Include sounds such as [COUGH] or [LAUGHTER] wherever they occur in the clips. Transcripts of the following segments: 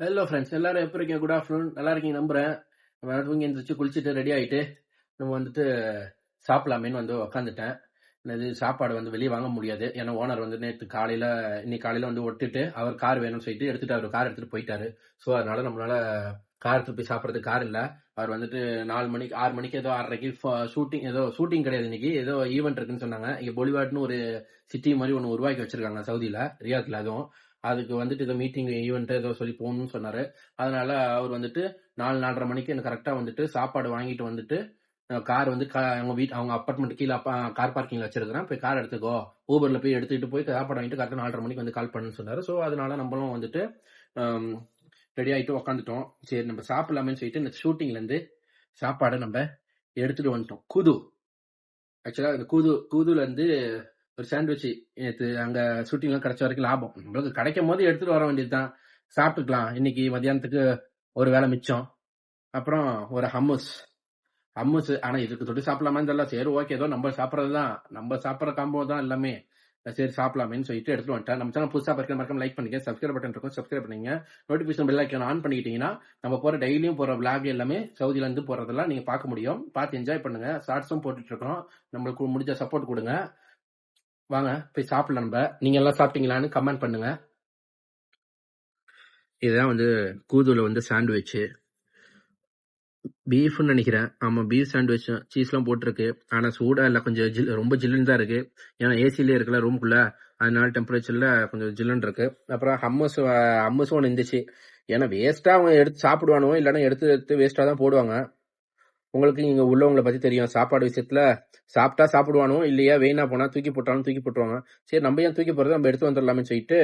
Hello friends எல்லாரும் எப்படி இருக்கீங்க? குட் ஆஃப்டர்நூன் நல்லா இருக்கீங்க நம்புறேன். நம்ம தூங்கி எழுந்திரிச்சு குளிச்சுட்டு ரெடி ஆயிட்டு நம்ம வந்துட்டு சாப்பிடலாமேன்னு வந்து உக்காந்துட்டேன். இது சாப்பாடு வந்து வெளியே வாங்க முடியாது. ஏன்னா ஓனர் வந்து நேற்று காலையில் இன்னைக்கு காலையில் வந்து ஒட்டுட்டு அவர் கார் வேணும்னு சொல்லிட்டு எடுத்துட்டு அவர் கார் எடுத்துட்டு போயிட்டாரு. ஸோ அதனால நம்மளால கார் திருப்பி போய் சாப்பிட்றதுக்கு கார் இல்லை. அவர் வந்துட்டு நாலு மணிக்கு ஆறு மணிக்கு ஏதோ ஆறரைக்கு ஷூட்டிங் ஏதோ ஷூட்டிங் கிடையாது இன்னைக்கு. ஏதோ ஈவெண்ட் இருக்குன்னு சொன்னாங்க. இங்கே பொலிவாட்னு ஒரு சிட்டி மாதிரி ஒன்று உருவாக்கி வச்சிருக்காங்க சவுதியில் ரியாத்தில் அதுவும். அதுக்கு வந்துட்டு ஏதோ மீட்டிங் ஈவெண்ட் ஏதோ சொல்லி போகணும்னு சொன்னாரு. அதனால அவர் வந்துட்டு நாலு நாலரை மணிக்கு எனக்கு கரெக்டா வந்துட்டு சாப்பாடு வாங்கிட்டு வந்துட்டு கார் வந்து கா- அவங்க வீட் அவங்க அப்பார்ட்மெண்ட் கீழே கார் பார்க்கிங்ல வச்சிருக்கிறேன். போய் கார் எடுத்துக்கோ. ஊபர்ல போய் எடுத்துக்கிட்டு போய் சாப்பாடு வாங்கிட்டு கரெக்டாக நாலரை மணிக்கு வந்து கால் பண்ணுன்னு சொன்னாரு. ஸோ அதனால நம்மளும் வந்துட்டு ரெடி ஆகிட்டு உக்காந்துட்டோம். சரி நம்ம சாப்பிடலாமேன்னு சொல்லிட்டு இந்த ஷூட்டிங்லேருந்து சாப்பாடை நம்ம எடுத்துட்டு வந்துட்டோம். கூது. ஆக்சுவலாக இந்த கூது கூதுலேருந்து ஒரு சாண்ட்விச் நேற்று அங்க ஷூட்டிங்லாம் கிடைச்ச வரைக்கும் லாபம். நம்மளுக்கு கிடைக்கும் போது எடுத்துட்டு வர வேண்டியதுதான். சாப்பிட்டுக்கலாம். இன்னைக்கு மதியானத்துக்கு ஒரு வேலை மிச்சம். அப்புறம் ஒரு ஹம்முஸ் ஹம்முஸ் ஆனா இதுக்கு தொட்டு சாப்பிடலாமான்னு தெரியல. சரி ஓகே ஏதோ நம்ம சாப்பிட்றது தான் நம்ம சாப்பிட்ற காம்போ தான் எல்லாமே. சரி சாப்பிடலாமேன்னு சொல்லிட்டு எடுத்துட்டு வந்துட்டேன். நம்ம சேனல் புதுசாக பார்க்க மறக்காம லைக் பண்ணிக்க சப்ஸ்கிரைப் பட்டன் இருக்கும். சப்ஸ்கிரைப் பண்ணிங்க. நோட்டிபிகேஷன் பெல் ஐக்கன் ஆன் பண்ணிக்கிட்டீங்கன்னா நம்ம போற டெய்லியும் போற விளாக் எல்லாமே சவுதியிலேருந்து போகிறதெல்லாம் போறதெல்லாம் நீங்க பார்க்க முடியும். பார்த்து என்ஜாய் பண்ணுங்க. ஷார்ட்ஸும் போட்டுட்டு இருக்கோம். நம்மளுக்கு முடிஞ்ச சப்போர்ட் கொடுங்க. வாங்க போய் சாப்பிடலாம் நம்ம. நீங்க எல்லாம் சாப்பிட்டீங்களான்னு கமெண்ட் பண்ணுங்க. இதுதான் வந்து கூதுல வந்து சாண்ட்விச் பீஃப்னு நினைக்கிறேன். ஆமா பீஃப் சாண்ட்விச் சீஸ்லாம் போட்டிருக்கு. ஆனா சூடா இல்ல கொஞ்சம் ஜில் ரொம்ப ஜில்லுன்னு தான் இருக்கு. ஏன்னா ஏசிலே இருக்குல்ல ரூம்குள்ள அதனால டெம்பரேச்சர்ல கொஞ்சம் ஜில்லுன்னு இருக்கு. அப்புறம் ஹம்மஸ் ஹம்மஸும் ஒன்று இருந்துச்சு. ஏன்னா வேஸ்டா அவங்க எடுத்து சாப்பிடுவானோ இல்லைன்னா எடுத்து எடுத்து வேஸ்டா தான் போடுவாங்க. உங்களுக்கு இங்க உள்ளவங்களை பத்தி தெரியும். சாப்பாடு விஷயத்துல சாப்பிட்டா சாப்பிடுவானோ இல்லையா வெயினா போனா தூக்கி போட்டாலும் தூக்கி போட்டுருவாங்க. சரி நம்ம ஏன் தூக்கி போறது? நம்ம எடுத்து வந்துடலாமேன்னு சொல்லிட்டு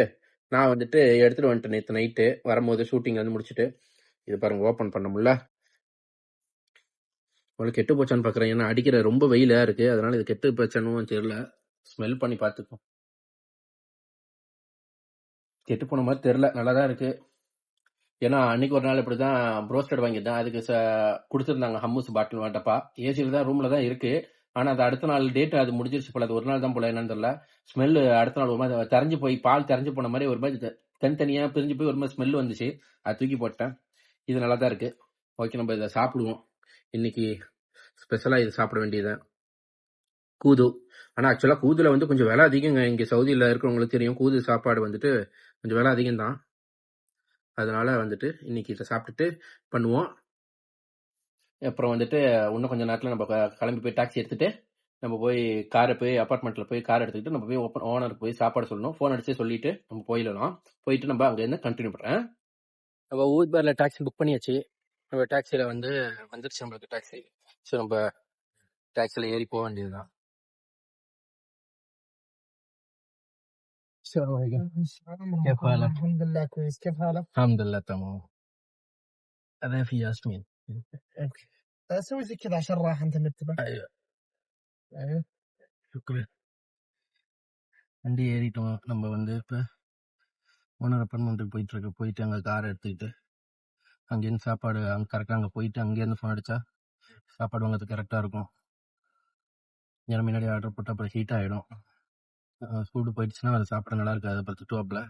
நான் வந்துட்டு எடுத்துட்டு வந்துட்டேன் நேற்று நைட்டு வரும்போது ஷூட்டிங் வந்து முடிச்சுட்டு இது பாருங்க ஓபன் பண்ண முடியல. உங்களுக்கு கெட்டு போச்சான்னு பாக்குறேன். ஏன்னா அடிக்கிற ரொம்ப வெயிலா இருக்கு. அதனால இது கெட்டு போச்சானும் தெரியல. ஸ்மெல் பண்ணி பார்த்துப்போம் கெட்டு போன மாதிரி தெரியல. நல்லா தான் இருக்கு. ஏன்னா அன்னைக்கு ஒரு நாள் இப்படிதான் ப்ரோஸ்டட் வாங்கியிருந்தேன். அதுக்கு ச கொடுத்துருந்தாங்க ஹம்மூஸ் பாட்டில் வாட்டப்பா. ஏசியில் தான் ரூம்ல தான் இருக்கு. ஆனா அது அடுத்த நாள் டேட் அது முடிஞ்சிருச்சு போல. அது ஒரு நாள் தான் போல. என்னன்னு தெரியல. ஸ்மெல்லு அடுத்த நாள் ஒரு மாதிரி தெரிஞ்சு போய் பால் தெரிஞ்சு போன மாதிரி ஒரு மாதிரி தனித்தனியாக தனித்தனியா பிரிஞ்சு போய் ஒரு மாதிரி ஸ்மெல் வந்துச்சு. அது தூக்கி போட்டேன். இது நல்லா தான் இருக்கு. ஓகே நம்ம இதை சாப்பிடுவோம். இன்னைக்கு ஸ்பெஷலா இது சாப்பிட வேண்டியது. கூது. ஆனா ஆக்சுவலா கூதுல வந்து கொஞ்சம் விலை அதிகங்க. இங்க சவுதியில இருக்கிறவங்களுக்கு தெரியும். கூது சாப்பாடு வந்துட்டு கொஞ்சம் விலை அதிகம் தான் அதனால வந்துட்டு இன்னைக்கு இதை சாப்பிட்டுட்டு பண்ணுவோம். அப்புறம் வந்துட்டு இன்னும் கொஞ்சம் நேரத்தில் நம்ம கிளம்பி போய் டாக்ஸி எடுத்துட்டு நம்ம போய் காரை போய் அப்பார்ட்மெண்ட்டில் போய் கார் எடுத்துக்கிட்டு நம்ம போய் ஓப்பன் ஓனருக்கு போய் சாப்பாடு சொல்லணும். ஃபோன் அடிச்சு சொல்லிட்டு நம்ம போயிடலாம். போயிட்டு நம்ம அங்கேருந்து கண்டினியூ பண்ணுறேன் நம்ம ஊபரில் டாக்ஸி புக் பண்ணியாச்சு. நம்ம டாக்ஸியில் வந்து வந்துருச்சு நம்மளுக்கு டாக்ஸி ஸோ நம்ம டாக்ஸியில் ஏறி போக வேண்டியது தான் السلام عليكم كيف حالك؟ الحمد لله كويس كيف حالك؟ الحمد لله تمام هذا في ياسمين سوي زي كذا عشان راح انت نتبه ايوه ايوه شكرا வண்டி ஏறிட்டோம் நம்ம வந்து இப்போ ஓனர் அப்பார்ட்மெண்ட்டுக்கு போயிட்டு இருக்கு போயிட்டு அங்கே கார் எடுத்துக்கிட்டு அங்கேருந்து சாப்பாடு அங்கே கரெக்டாக அங்கே போயிட்டு அங்கேருந்து ஃபோன் அடிச்சா சாப்பாடு வாங்கிறது கரெக்டாக இருக்கும் ஏன்னா முன்னாடி ஆர்டர் போட்டால் அப்புறம் ஹீட் ஆகிடும் சூடு போயிடுச்சுன்னா அது சாப்பிட நல்லா இருக்காது. அப்புறம் திட்டுவாப்பில்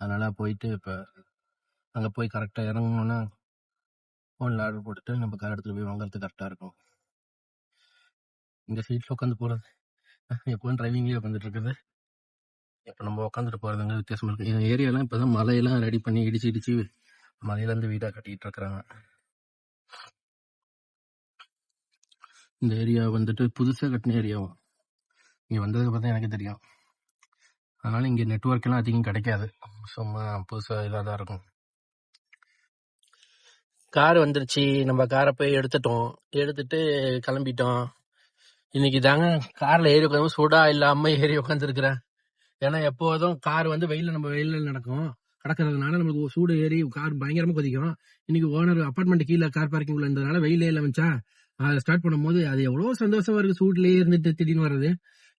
அதனால போயிட்டு இப்போ அங்கே போய் கரெக்டாக இறங்கணுன்னா ஃபோனில் ஆர்டர் போட்டுட்டு நம்ம கார் எடுத்துகிட்டு போய் வாங்குறது கரெக்டாக இருக்கும். இந்த சீட்டில் உட்காந்து போகிறது [LAUGHS] எப்போவும் டிரைவிங்லேயே உட்காந்துட்டு இருக்குது. இப்போ நம்ம உட்காந்துட்டு போகிறதுங்க வித்தியாசமாக இருக்குது எங்கள் ஏரியாலாம் இப்போ தான் மலையெல்லாம் ரெடி பண்ணி இடிச்சு இடிச்சு மலையிலேருந்து வீடாக கட்டிக்கிட்டு இருக்கிறாங்க. இந்த ஏரியா வந்துட்டு புதுசாக கட்டின ஏரியாவும் இங்கே வந்ததுக்கு பார்த்தா எனக்கு தெரியும். அதனால இங்கே நெட்ஒர்க் எல்லாம் அதிகம் கிடைக்காது. சும்மா புதுசாக இதாக தான் இருக்கும். கார் வந்துருச்சு. நம்ம காரை போய் எடுத்துட்டோம். எடுத்துட்டு கிளம்பிட்டோம். இன்னைக்கு தாங்க காரில் ஏறி உட்காந்து சூடா இல்லாம ஏறி உட்காந்துருக்குறேன் ஏன்னா எப்போதும் கார் வந்து வெயில நம்ம வெயில நடக்கும். கிடக்கிறதுனால நம்மளுக்கு சூடு ஏறி கார் பயங்கரமா கொதிக்கும். இன்னைக்கு ஓனர் அப்பார்ட்மெண்ட் கீழே கார் பார்க்கிங் உள்ள இருந்ததுனால வெயிலே இல்லை வந்துச்சா அதை ஸ்டார்ட் பண்ணும்போது அது எவ்வளவு சந்தோஷமா இருக்கு. சூட்லயே இருந்துட்டு திடீர்னு வர்றது.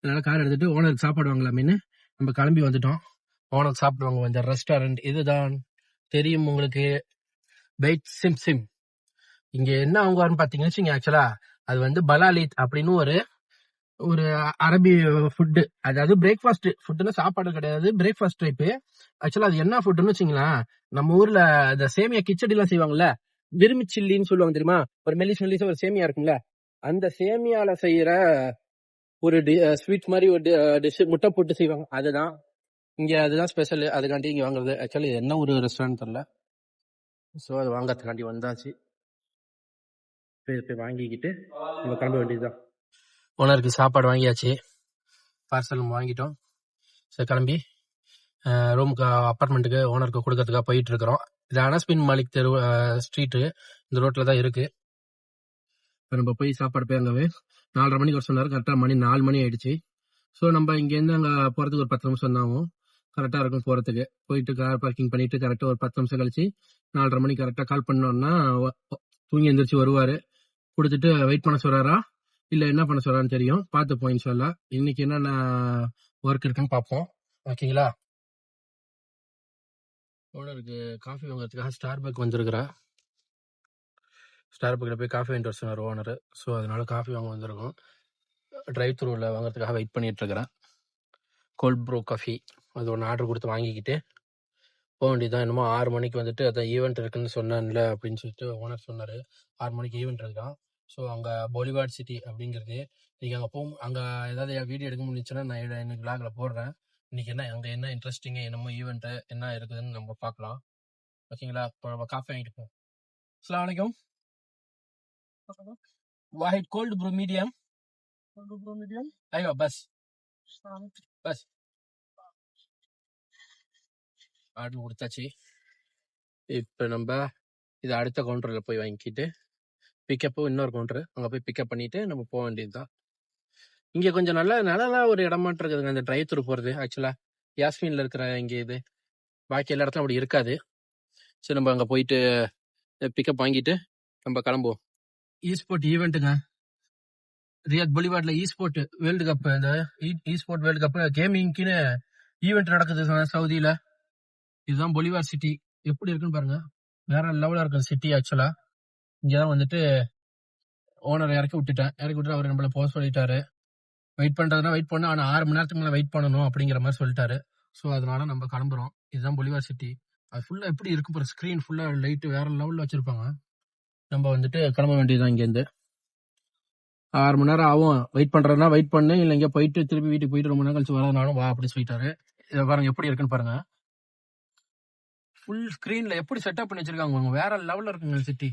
அதனால கார் எடுத்துட்டு ஓனருக்கு சாப்பாடு வாங்கலாமேன்னு நம்ம கிளம்பி வந்துட்டோம். ஓனர் சாப்பிடுவாங்க இந்த ரெஸ்டாரண்ட் இதுதான். தெரியும் உங்களுக்கு. பெய்ட் சிம் சிம் இங்க என்ன அவங்க பாத்தீங்கன்னு வச்சுங்க ஆக்சுவலா அது வந்து பலாலித் அப்படின்னு ஒரு ஒரு அரபி ஃபுட்டு அதாவது பிரேக்ஃபாஸ்ட் ஃபுட்டுன்னு சாப்பாடு கிடையாது பிரேக்ஃபாஸ்ட் டைப்பு ஆக்சுவலா அது என்ன ஃபுட்டுன்னு வச்சுங்களேன் நம்ம ஊர்ல இந்த சேமியா கிச்சடி எல்லாம் செய்வாங்கல்ல விரும்பி சில்லின்னு சொல்லுவாங்க தெரியுமா? ஒரு மெல்லிஸ் மெல்லிஸ் ஒரு சேமியா இருக்கும்ல. அந்த சேமியால செய்யற ஒரு ஸ்வீட் மாதிரி ஒரு டிஷ் முட்டை போட்டு செய்வாங்க. அதுதான். இங்க அதுதான் ஸ்பெஷல் அதுக்காண்டி இங்க வாங்குறது. ஆக்சுவலி என்ன ஒரு ரெஸ்டாரண்ட் தெரியல. ஸோ அது வாங்கறதுக்காண்டி வந்தாச்சு. போய் போய் வாங்கிக்கிட்டு நம்ம கிளம்ப வேண்டியதுதான். ஓனருக்கு சாப்பாடு வாங்கியாச்சு. பார்சல் வாங்கிட்டோம். சரி கிளம்பி. ரூமுக்கு அப்பார்ட்மெண்ட்டுக்கு ஓனருக்கு கொடுக்கறதுக்காக போயிட்டு இருக்கிறோம் இது அனஸ்பின் மாலிக் தெரு ஸ்ட்ரீட்டு இந்த ரோட்டில் தான் இருக்கு. இப்போ நம்ம போய் சாப்பாடு போய் அங்கே நாலரை மணிக்கு வர சொன்னார். கரெக்டாக மணி நாலு மணி ஆயிடுச்சு. ஸோ நம்ம இங்கேருந்து அங்கே போகிறதுக்கு ஒரு பத்து நிமிஷம் தான் ஆகும். கரெக்டாக இருக்கும் போகிறதுக்கு போயிட்டு கார் பார்க்கிங் பண்ணிட்டு கரெக்டாக ஒரு பத்து நிமிஷம் கழிச்சு நாலரை மணிக்கு கரெக்டாக கால் பண்ணோம்னா தூங்கி எந்திரிச்சு வருவார். கொடுத்துட்டு வெயிட் பண்ண சொல்கிறாரா இல்லை என்ன பண்ண சொல்றான்னு தெரியும். பார்த்து போயின்னு சொல்லலாம் இன்னைக்கு என்னென்ன ஒர்க் இருக்குன்னு பார்ப்போம். ஓகேங்களா ஓனருக்கு காஃபி வாங்குறதுக்காக ஸ்டார் பக் வந்திருக்கிறா. ஸ்டார் பக்கில் போய் காஃபி வாங்கிட்டு வர சொன்னார் ஓனர் ஸோ அதனால காஃபி வாங்க வந்திருக்கோம். ட்ரைவ் த்ரூவில் வாங்குறதுக்காக வெயிட் பண்ணிகிட்ருக்கிறேன் கோல்ட் ப்ரோ காஃபி அது ஒன்று ஆர்டர் கொடுத்து வாங்கிக்கிட்டு போக வேண்டியதான் என்னமோ ஆறு மணிக்கு வந்துட்டு அதான் ஈவெண்ட் இருக்குன்னு சொன்னேன்ல அப்படின்னு சொல்லிட்டு ஓனர் சொன்னார். ஆறு மணிக்கு ஈவெண்ட் இருக்கான் ஸோ அங்கே பொலிவார்ட் சிட்டி அப்படிங்கிறது. நீங்கள் அங்கே போகும் அங்கே ஏதாவது வீடியோ எடுக்க முடிஞ்சுன்னா நான் இன்னைக்கு லாகில் போடுறேன். இன்னைக்கு என்ன அங்கே என்ன இன்ட்ரெஸ்டிங்கு என்னமோ ஈவெண்ட்டு என்ன இருக்குதுன்னு நம்ம பார்க்கலாம். ஓகேங்களா இப்போ நம்ம காஃபி வாங்கிட்டு போவோம். அஸ்லாம் வலைக்கம் واحد كولد برو ميديم ايوه بس بس ஆர்டர் கொடுத்தாச்சு இப்போ நம்ம இது அடுத்த கவுண்டரில் போய் வாங்கிக்கிட்டு பிக்கப்பு இன்னொரு கவுண்டர் அங்கே போய் பிக்கப் பண்ணிட்டு நம்ம போக வேண்டியதுதான் இங்கே கொஞ்சம் நல்ல நல்லதா ஒரு இடமாட்டம் இருக்குதுங்க அந்த டிரைவ் த்ரூ போகிறது ஆக்சுவலாக யாஸ்மின்ல இருக்கிற இங்கே இது பாக்கி எல்லா இடத்துலையும் அப்படி இருக்காது சரி நம்ம அங்கே போயிட்டு பிக்கப் வாங்கிட்டு நம்ம கிளம்புவோம் ஈஸ்போர்ட் ஈவெண்ட்டுங்க ரியாத் பொலிவார்ட்ல ஈஸ்போர்ட் வேர்ல்டு கப் இந்த ஈஸ்போர்ட் வேர்ல்டு கப் கேமிங்க்குன்னு ஈவெண்ட் நடக்குது சவுதியில் சவுதியில இதுதான் பொலிவார் சிட்டி எப்படி இருக்குன்னு பாருங்க. வேற லெவலா இருக்கு சிட்டி ஆக்சுவலா இங்கதான் வந்துட்டு ஓனர் இறக்கி விட்டுட்டேன். இறக்கி விட்டு அவர் நம்மள போக சொல்லிட்டாரு. வெயிட் பண்றதுனா வெயிட் பண்ண. ஆனா ஆறு மணி நேரத்துக்கு மேல வெயிட் பண்ணணும் அப்படிங்கிற மாதிரி சொல்லிட்டாரு. ஸோ அதனால நம்ம கிளம்புறோம். இதுதான் பொலிவார் சிட்டி அது ஃபுல்லா எப்படி இருக்கு பாரு. ஸ்க்ரீன் ஃபுல்லா லைட் வேற லெவல்ல வச்சிருப்பாங்க. நம்ம வந்துட்டு கிளம்ப வேண்டியதுதான் இங்கேருந்து. ஆறு மணி நேரம் ஆகும். வெயிட் பண்றதுனா வெயிட் பண்ணு. இல்லை இங்கே போயிட்டு திருப்பி வீட்டுக்கு போயிட்டு ரொம்ப நேரம் கழிச்சு வரதுனாலும் வா அப்படின்னு சொல்லிட்டாரு. இதை பாருங்க எப்படி இருக்குன்னு பாருங்க. ஃபுல் ஸ்க்ரீனில் எப்படி செட்டப் பண்ணி வச்சிருக்காங்க பாருங்க. வேற லெவலில் இருக்குங்க சிட்டி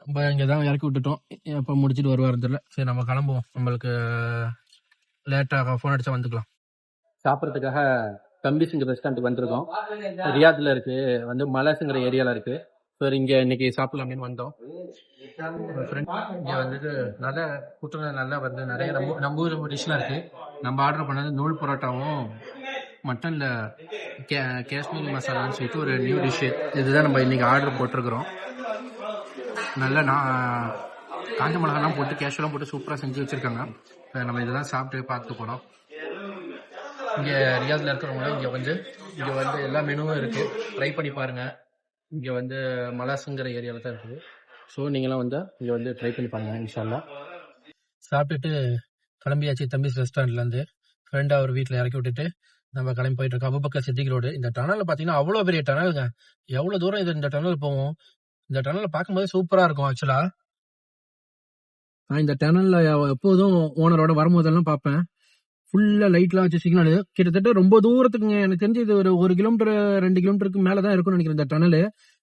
நம்ம இங்கே தான் இறக்கி விட்டுட்டோம். எப்போ முடிச்சுட்டு வருவார் தெரியல. சரி நம்ம கிளம்புவோம். நம்மளுக்கு லேட்டாக ஃபோன் அடிச்சா வந்துக்கலாம். சாப்பிட்றதுக்காக தம்பிஸுங்கிற ரெஸ்டாரண்ட்டுக்கு வந்திருக்கோம். ரியாத்ல இருக்கு. வந்து மலசுங்கிற ஏரியால இருக்கு. சரி இங்க இன்னைக்கு சாப்பிடலாமேன்னு வந்தோம். ஃப்ரெண்ட் இங்க வந்துட்டு நல்ல கூட்டம் நல்லா வந்து நிறைய நம்ம நம்ம ஊர் டிஷ்லாம் இருக்கு. நம்ம ஆர்டர் பண்ணது நூல் பரோட்டாவும் மட்டன்ல கே காஷ்மீரி மசாலான்னு சொல்லிட்டு ஒரு நியூ டிஷ் இதுதான் நம்ம இன்னைக்கு ஆர்டர் போட்டிருக்கிறோம். நல்ல நான் காஞ்ச மிளகாலாம் போட்டு கேஷுவலாக போட்டு சூப்பராக செஞ்சு வச்சிருக்காங்க. நம்ம இதெல்லாம் சாப்பிட்டு பார்த்து போகிறோம் இங்கே ரியாதில் இருக்கிறவங்க இங்கே வந்து இங்கே வந்து எல்லா மெனுவும் இருக்குது ட்ரை பண்ணி பாருங்கள் இங்கே வந்து மலாசுங்கிற ஏரியாவில் தான் இருக்குது. ஸோ நீங்களாம் வந்து இங்கே வந்து ட்ரை பண்ணி பாருங்கள் இன்ஷால்லா சாப்பிட்டுட்டு கிளம்பியாச்சு தம்பிஸ் ரெஸ்டாரண்ட்லேருந்து. ஃப்ரெண்ட் அவர் வீட்டில் இறக்கி விட்டுட்டு நம்ம கிளம்பி போயிட்டு இருக்கோம். Abu Bakr Siddiq road. இந்த டனல் பார்த்தீங்கன்னா அவ்வளோ பெரிய டனலுங்க. எவ்வளோ தூரம் இது இந்த டனல் போவோம்? இந்த டனலை பார்க்கும்போது சூப்பராக இருக்கும் ஆக்சுவலாக நான் இந்த டனலில் எப்போதும் ஓனரோட வரும்போதெல்லாம் பார்ப்பேன். ஃபுல்லா லைட்லாம் வச்சு சிக்னல் கிட்டத்தட்ட ரொம்ப தூரத்துக்குங்க. எனக்கு தெரிஞ்சு இது ஒரு ஒரு கிலோமீட்டர் ரெண்டு கிலோமீட்டருக்கு மேல தான் இருக்கும்னு நினைக்கிறேன் இந்த டனல்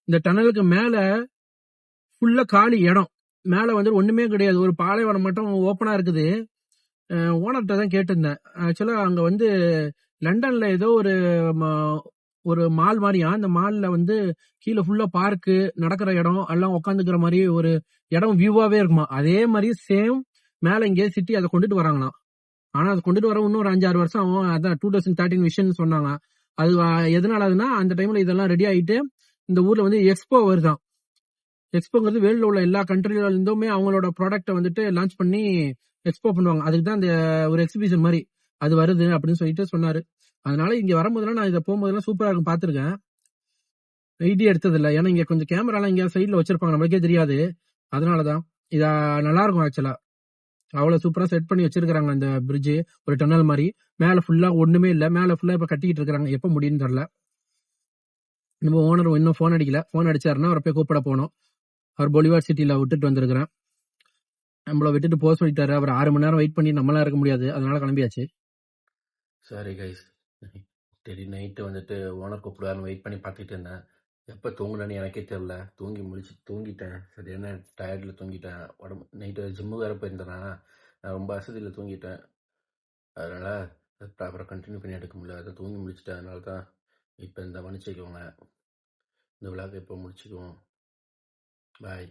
இந்த டனலுக்கு மேல ஃபுல்லா காலி இடம். மேல வந்து ஒண்ணுமே கிடையாது. ஒரு பாலைவனம் மட்டும் ஓப்பனா இருக்குது. ஓனர்கிட்ட தான் கேட்டிருந்தேன். ஆக்சுவலா அங்க வந்து லண்டன்ல ஏதோ ஒரு ஒரு மால் மாதிரியா? அந்த மால்ல வந்து கீழே ஃபுல்லா பார்க்கு நடக்கிற இடம் எல்லாம் உட்காந்துக்கிற மாதிரி ஒரு இடம் வியூவாவே இருக்குமா? அதே மாதிரி சேம் மேல இங்கே சிட்டி அதை கொண்டுட்டு வராங்களாம். ஆனா அது கொண்டுட்டு வர இன்னும் ஒரு அஞ்சாறு வருஷம் ஆகும். அதான் டூ தௌசண்ட் தேர்ட்டின் விஷன் சொன்னாங்க. அது எதனால அதுனா அந்த டைம்ல இதெல்லாம் ரெடி ஆயிட்டு இந்த ஊர்ல வந்து எக்ஸ்போ வருதான். எக்ஸ்போங்கிறது வேர்ல்ட்ல உள்ள எல்லா கண்ட்ரில இருந்துமே அவங்களோட ப்ராடக்ட்டை வந்துட்டு லான்ச் பண்ணி எக்ஸ்போ பண்ணுவாங்க. அதுக்கு தான் அந்த ஒரு எக்ஸிபிஷன் மாதிரி. அது வருது அப்படின்னு சொல்லிட்டு சொன்னாரு. அதனால இங்க வரும்போதெல்லாம் நான் இதை போகும்போதெல்லாம் சூப்பரா இருக்கும் பாத்திருக்கேன் ஐடியா எடுத்தது இல்லை ஏன்னா இங்க கொஞ்சம் கேமராலாம் இங்க சைட்ல வச்சிருப்பாங்க. நம்மளுக்கே தெரியாது. அதனாலதான். இதா நல்லா இருக்கும் ஆக்சுவலா அவ்வளவு சூப்பரா செட் பண்ணி வச்சிருக்காங்க அந்த பிரிட்ஜ் ஒரு டனல் மாதிரி. மேல ஃபுல்லா ஒண்ணுமே இல்ல. மேல ஃபுல்லா இப்ப கட்டிக்கிட்டு இருக்காங்க. எப்ப முடியும்னு தெரியல. நம்ம ஓனர் இன்னும் ஃபோன் அடிக்கல. ஃபோன் அடிச்சாருன்னா அவரை போய் கூப்பிட போனோம் அவர் பொலிவார் சிட்டில விட்டுட்டு வந்திருக்கிறேன் நம்மள விட்டுட்டு போக சொல்லிட்டாரு. அவர் ஆறு மணி நேரம் வெயிட் பண்ணி நம்மளாம் இருக்க முடியாது. அதனால கிளம்பியாச்சு. சாரி கைஸ் சரி நைட்டு வந்துட்டு ஓனர் கூப்பிடுவாருன்னு வெயிட் பண்ணி பார்த்துட்டு இருந்தேன். எப்போ தூங்குனேன்னு எனக்கே தெரில தூங்கி முழிச்சு தூங்கிட்டேன். சரியான டயர்டில் தூங்கிட்டேன். உடம்பு நைட்டு ஜிம்மு வேறு போயிருந்தேனா நான் ரொம்ப அசதியில் தூங்கிட்டேன். அதனால் ப்ராப்பராக கண்டினியூ பண்ணி எடுக்க முடியல. அதை தூங்கி முடிச்சிட்டேன். அதனால தான் இப்போ இந்த மன்னிச்சிக்கோங்க. இந்த விழாவை இப்போ முடிச்சுக்குவோம். பாய்